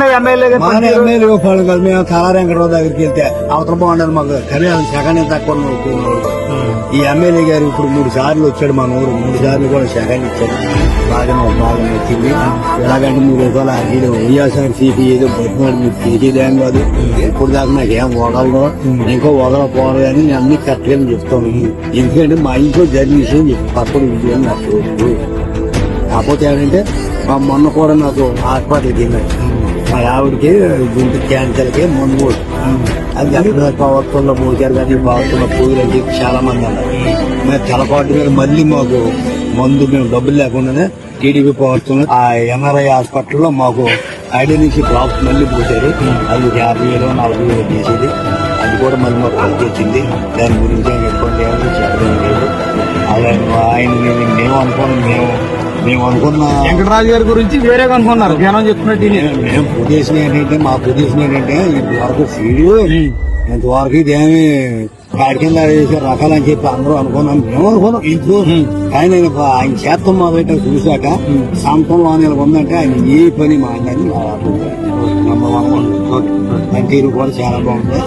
మన ఎమ్మెల్యే గొప్పవాళ్ళు కాదు. మేము కళా దగ్గరికి వెళ్తే అవతల బాగుండదు మాకు. కనీసం సెకండ్ తక్కువ. ఈ ఎమ్మెల్యే గారు ఇప్పుడు మూడు సార్లు వచ్చాడు మన ఊరు. మూడు సార్లు కూడా సెకండ్ ఇచ్చాడు. బాగా బాగా వచ్చింది ఎలాగంటే మూడు రూపాయలు అడిగి వైఎస్ఆర్ సిపి ఏదో బతిమాడు మీకు చేసేదేం కాదు. ఇప్పుడు దాకా నాకు ఏం వదలదు ఇంకో వదలపోవాలి అని నేను అన్ని కరెక్ట్గా చెప్తాను. ఎందుకంటే మా ఇంట్లో జరిగిన విషయం పక్కన విషయం నాకు. కాకపోతే ఏంటంటే మా మొన్న కూడా నాకు హాస్పిటల్కి వెళ్ళాను మా ఆవిడకి గుంటు క్యాన్సర్కి ముందు మందు అది అక్కడ పవర్తుల్లో పోసారు కానీ పవర్తుల్లో పోయి అని చెప్పి చాలా మంది అన్నారు. మేము తెలపాటు మీద మళ్ళీ మాకు మందు మేము డబ్బులు లేకుండానే టీడీపీ పవర్తుల్లో ఆ ఎన్ఆర్ఐ హాస్పిటల్లో మాకు ఐడి నుంచి డ్రాప్స్ మళ్ళీ పోసారు. అది యాభై వేలు నలభై వేలు చేసేది అది కూడా మళ్ళీ మాకు కలిసి వచ్చింది. దాని గురించి ఎటువంటి చెప్పడం లేదు అలాగే ఆయన మేము మేము అనుకున్నాం మేము మేము అనుకున్న వెంకటరాజు గారి గురించి వేరే అనుకున్నారు జనం చెప్తున్నట్టు. మేము పొజిషన్ ఏంటంటే మా పొజిషన్ ఏంటంటే ఇంతవరకు సీడు ఇంతవరకు ఇదేమి వేసే రకాలని చెప్పి అందరూ అనుకున్నాం. మేము అనుకున్నాం. ఇంట్లో ఒక ఆయన చేస్తాం మొదలెట్ట చూశాక సంతంలో అనేది ఉందంటే ఆయన ఏ పని మాట్లాడి నెంబర్ వన్ పనితీరు కూడా చాలా బాగుంది.